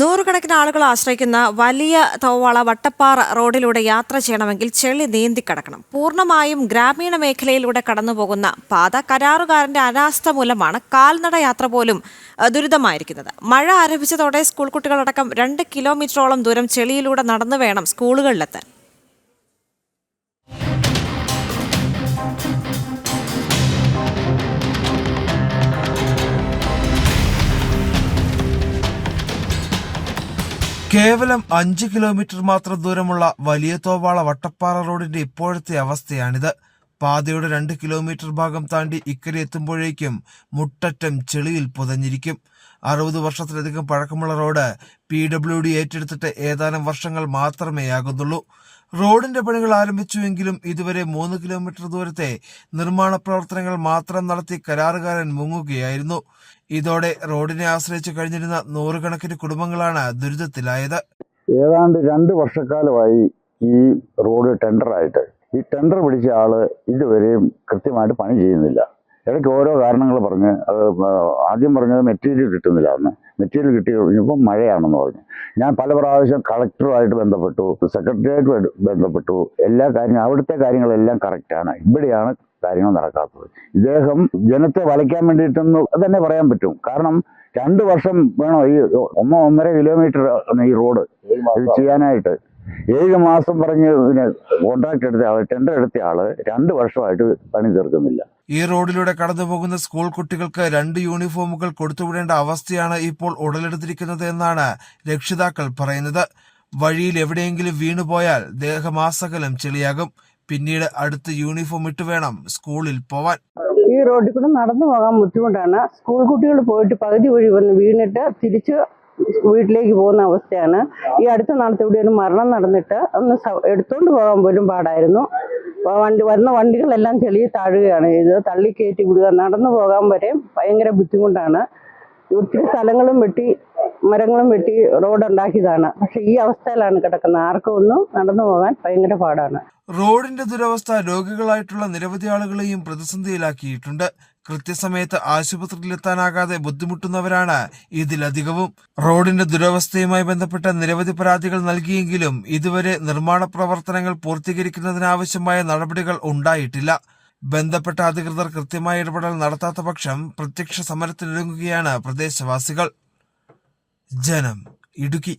നൂറുകണക്കിന് ആളുകൾ ആശ്രയിക്കുന്ന വലിയ തൗവാള വട്ടപ്പാറ റോഡിലൂടെ യാത്ര ചെയ്യണമെങ്കിൽ ചെളി നീന്തിക്കടക്കണം പൂർണമായും ഗ്രാമീണ മേഖലയിലൂടെ കടന്നുപോകുന്ന പാത കരാറുകാരന്റെ അനാസ്ഥ മൂലമാണ് കാൽനട യാത്ര പോലും ദുരിതമായിരിക്കുന്നത്. മഴ ആരംഭിച്ചതോടെ സ്കൂൾ കുട്ടികളടക്കം രണ്ട് കിലോമീറ്ററോളം ദൂരം ചെളിയിലൂടെ നടന്നു വേണം സ്കൂളുകളിലെത്താൻ. കേവലം അഞ്ച് കിലോമീറ്റർ മാത്രം ദൂരമുള്ള വലിയ തോവാള വട്ടപ്പാറ റോഡിന്റെ ഇപ്പോഴത്തെ അവസ്ഥയാണിത്. പാതയുടെ രണ്ട് കിലോമീറ്റർ ഭാഗം താണ്ടി ഇക്കരെ എത്തുമ്പോഴേക്കും മുട്ടറ്റം ചെളിയിൽ പുതഞ്ഞിരിക്കും. അറുപത് വർഷത്തിലധികം പഴക്കമുള്ള റോഡ് പി ഡബ്ല്യു ഡി ഏറ്റെടുത്തിട്ട് ഏതാനും വർഷങ്ങൾ മാത്രമേ ആകുന്നുള്ളൂ. റോഡിന്റെ പണികൾ ആരംഭിച്ചുവെങ്കിലും ഇതുവരെ മൂന്ന് കിലോമീറ്റർ ദൂരത്തെ നിർമ്മാണ പ്രവർത്തനങ്ങൾ മാത്രം നടത്തി കരാറുകാരൻ മുങ്ങുകയായിരുന്നു. ഇതോടെ റോഡിനെ ആശ്രയിച്ച് കഴിഞ്ഞിരുന്ന നൂറുകണക്കിന് കുടുംബങ്ങളാണ് ദുരിതത്തിലായത്. ഏതാണ്ട് രണ്ട് വർഷക്കാലമായി ഈ റോഡ് ടെൻഡറായിട്ട് ഈ ടെൻഡർ പിടിച്ച ആൾ ഇതുവരെയും കൃത്യമായിട്ട് പണി ചെയ്യുന്നില്ല. ഇടയ്ക്ക് ഓരോ കാരണങ്ങൾ പറഞ്ഞ് അത് ആദ്യം പറഞ്ഞത് മെറ്റീരിയൽ കിട്ടുന്നില്ല എന്ന് മെറ്റീരിയൽ കിട്ടി കഴിഞ്ഞപ്പോൾ മഴയാണെന്ന് പറഞ്ഞു. ഞാൻ പല പ്രാവശ്യം കളക്ടറുമായിട്ട് ബന്ധപ്പെട്ടു സെക്രട്ടറിയായിട്ട് ബന്ധപ്പെട്ടു. എല്ലാ കാര്യങ്ങളും അവിടുത്തെ കാര്യങ്ങളെല്ലാം കറക്റ്റാണ് ഇവിടെയാണ് കാര്യങ്ങൾ നടക്കാത്തത്. ഇദ്ദേഹം ജനത്തെ വലയ്ക്കാൻ വേണ്ടിയിട്ടെന്ന് തന്നെ പറയാൻ പറ്റും. കാരണം രണ്ട് വർഷം വേണോ ഈ ഒന്നോ ഒന്നര കിലോമീറ്റർ ഈ റോഡ് ഇത് ചെയ്യാനായിട്ട്. ഏഴ് മാസം പറഞ്ഞ് പിന്നെ കോൺട്രാക്ട് എടുത്ത ആൾ ടെൻഡർ എടുത്ത ആൾ രണ്ട് വർഷമായിട്ട് പണി തീർക്കുന്നില്ല. ഈ റോഡിലൂടെ കടന്നു പോകുന്ന സ്കൂൾ കുട്ടികൾക്ക് രണ്ട് യൂണിഫോമുകൾ കൊടുത്തുവിടേണ്ട അവസ്ഥയാണ് ഇപ്പോൾ ഉടലെടുത്തിരിക്കുന്നത് എന്നാണ് രക്ഷിതാക്കൾ പറയുന്നത്. വഴിയിൽ എവിടെയെങ്കിലും വീണുപോയാൽ ദേഹമാസകലം ചെളിയാകും. പിന്നീട് അടുത്ത് യൂണിഫോം ഇട്ട് വേണം സ്കൂളിൽ പോവാൻ. ഈ റോഡിൽ കൂടെ നടന്നു പോകാൻ ബുദ്ധിമുട്ടാണ്. സ്കൂൾ കുട്ടികൾ പോയിട്ട് പകുതി വഴി വന്ന് വീണിട്ട് തിരിച്ച് വീട്ടിലേക്ക് പോകുന്ന അവസ്ഥയാണ്. ഈ അടുത്ത നാളത്തെ ഇവിടെ ഒരു മരണം നടന്നിട്ട് ഒന്ന് എടുത്തോണ്ട് പോകാൻ പോലും പാടായിരുന്നു. വണ്ടി വരുന്ന വണ്ടികളെല്ലാം ചെളിയിൽ താഴുകയാണ് ചെയ്തത്. തള്ളി കയറ്റി വിടുക നടന്നു പോകാൻ വരെ ഭയങ്കര ബുദ്ധിമുട്ടാണ്. ഒത്തിരി സ്ഥലങ്ങളും വെട്ടി മരങ്ങളും വെട്ടി റോഡ് ഉണ്ടാക്കിയതാണ് പക്ഷെ ഈ അവസ്ഥയിലാണ് കിടക്കുന്നത്. ആർക്കും ഒന്നും നടന്നു പോകാൻ ഭയങ്കര പാടാണ്. റോഡിന്റെ ദുരവസ്ഥ രോഗികളായിട്ടുള്ള നിരവധി ആളുകളെയും പ്രതിസന്ധിയിലാക്കിയിട്ടുണ്ട്. കൃത്യസമയത്ത് ആശുപത്രിയിലെത്താനാകാതെ ബുദ്ധിമുട്ടുന്നവരാണ് ഇതിലധികവും. റോഡിന്റെ ദുരവസ്ഥയുമായി ബന്ധപ്പെട്ട നിരവധി പരാതികൾ നൽകിയെങ്കിലും ഇതുവരെ നിർമ്മാണ പ്രവർത്തനങ്ങൾ പൂർത്തീകരിക്കുന്നതിനാവശ്യമായ നടപടികൾ ഉണ്ടായിട്ടില്ല. ബന്ധപ്പെട്ട അധികൃതർ കൃത്യമായ ഇടപെടൽ നടത്താത്ത പക്ഷം പ്രത്യക്ഷ സമരത്തിനൊരുങ്ങുകയാണ് പ്രദേശവാസികൾ. ജനം ഇടുക്കി